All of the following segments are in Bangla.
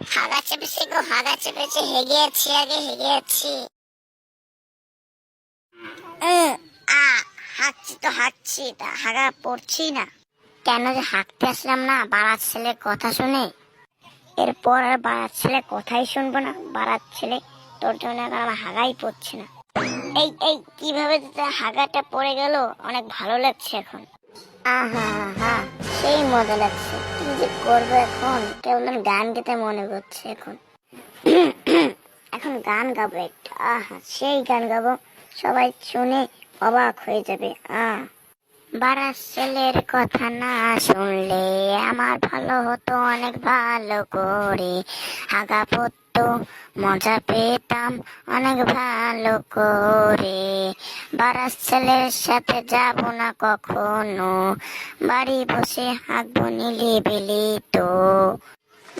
হাগা চেপেছে গো হাগা চেপেছে হেগেছি আগে হেগেছি। উম, আ হাঁকছি তো হাঁকছি তা হাগা পড়ছি না। কেন যে হাঁকতে আসলাম না বাড়ার ছেলের কথা শুনে? এরপর আর বাড়ার ছেলে কথাই শুনব না বাড়ার ছেলে তোর জন্য এখন আমার হাগাই পড়ছে না। এই এই কীভাবে হাগাটা পড়ে গেল অনেক ভালো লাগছে এখন। আহা হা সেই মজা লাগছে। কি যে করব এখন কেবল গান গেতে মনে করছে এখন। এখন গান গাবো একটা। আহা, সেই গান গাবো, সবাই শুনে অবাক হয়ে যাবে। আহ বারার ছেলের কথা না শুনলে আমার ভালো হতো অনেক ভালো করে। আগা পড়তো, মজা পেতাম অনেক ভালো করে। বারার ছেলের সাথে যাব না কখনো। বাড়ি বসে হাঁকবো নিলিবিলি তো।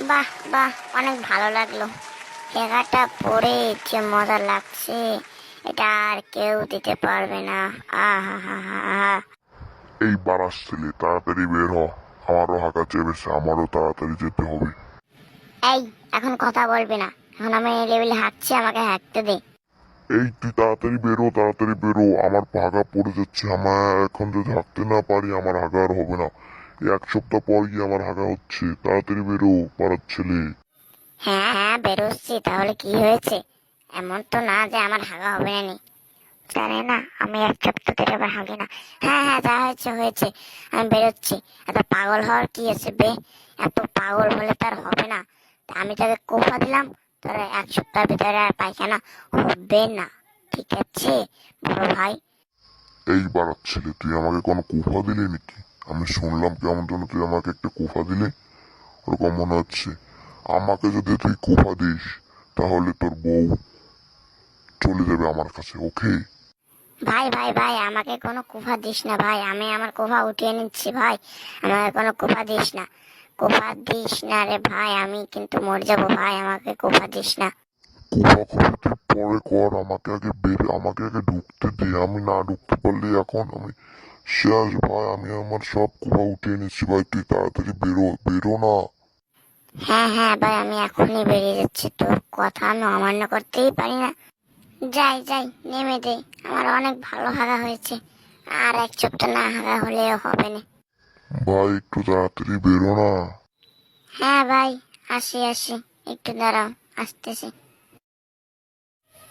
বাহ বাহ অনেক ভালো লাগল। জায়গাটা পড়ে যে মজা লাগছে এটা আর কেউ দিতে পারবে না। আহা হা হা এই বারাস ছেলে তাড়াতাড়ি বের হ। আমারও হাঁকা চেপেছে আমারও তাড়াতাড়ি যেতে হবে। এই এখন কথা বলবে না। এখন আমি এই লেভেলে হাঁটছি আমাকে হাঁটতে দে। এই তুই তাড়াতাড়ি বেরো তাড়াতাড়ি বেরো। আমার হাগা পড়ে যাচ্ছে, আমার এখন যদি হাঁকতে না পারি, আমার হাগা আর হবে না। এক সপ্তাহ পর গিয়ে আমার হাগা হচ্ছে। তাড়াতাড়ি বেরো, পাড়ার ছেলে। হ্যাঁ হ্যাঁ বেরোচ্ছি। তাহলে কি হয়েছে? এমন তো না যে আমার হাগা হবে না জানে না, আমি এক সপ্তাহ ধরে আবার হাগি না। হ্যাঁ হ্যাঁ যা হয়েছে হয়েছে। আমি বেরোচ্ছি। এত পাগল হওয়ার কি আছে বে? এত পাগল হলে তার হবে না। আমি তাকে কোফা দিলাম? তোর এক সপ্তাহের ভিতরে আর পায়খানা হবে না ঠিক আছে বড় ভাই? এই বাড়ার ছেলে তুই আমাকে কোনো কুফা দিলি নাকি? আমি শুনলাম কেমন যেন তুই আমাকে একটা কুফা দিলে। ওরকম মনে হচ্ছে। আমাকে যদি তুই কুফা দিস তাহলে তোর বউ চলে যাবে আমার কাছে ওকে? ভাই ভাই ভাই আমাকে কোনো কুফা দিস না ভাই। আমি আমার কুফা উঠিয়ে নিচ্ছি ভাই। আমাকে কোনো কুফা দিস না। কুফা দিস না রে ভাই আমি কিন্তু মরে যাব ভাই আমাকে কুফা দিস না। কুফা কুফি তুই পরে কর আমাকে আগে বের আমাকে আগে ঢুকতে দে আমি না ঢুকতে পারলে এখন আমি শেষ ভাই আমি আমার সব কুফা উঠিয়ে নিচ্ছি ভাই তুই তাড়াতাড়ি বেরো বেরো না। হ্যাঁ হ্যাঁ ভাই আমি এখনই বেরিয়ে যাচ্ছি তোর কথা আমি অমান্য করতেই পারি না। যাই যাই নেমে দে আমার অনেক ভালো হাগা হয়েছে আর এক সপ্তাহ না হাগা হলেও হবে না। ভাই, একটু তাড়াতাড়ি বেরো না। হ্যাঁ ভাই, আসি আসি। একটু দাঁড়াও, আসতেছি।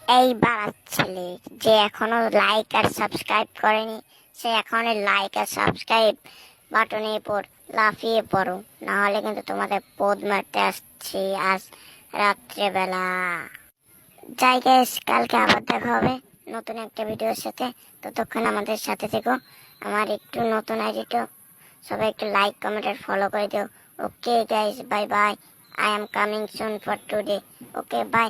এই বাড়ার ছেলে, যে এখনও লাইক আর সাবস্ক্রাইব করেনি, সে এখনই লাইক আর সাবস্ক্রাইব বাটনে পর লাফিয়ে পড়ো। না হলে কিন্তু তোমাদের পদ মারতে আসছি আজ রাত্রেবেলা। যাই গাইস কালকে আবার দেখা হবে নতুন একটা ভিডিওর সাথে। ততক্ষণ আমাদের সাথে থেকো। আমার একটু নতুন আইডিটা সবাই একটু লাইক কমেন্ট আর ফলো করে দিও। Okay guys bye bye I am coming soon for today okay bye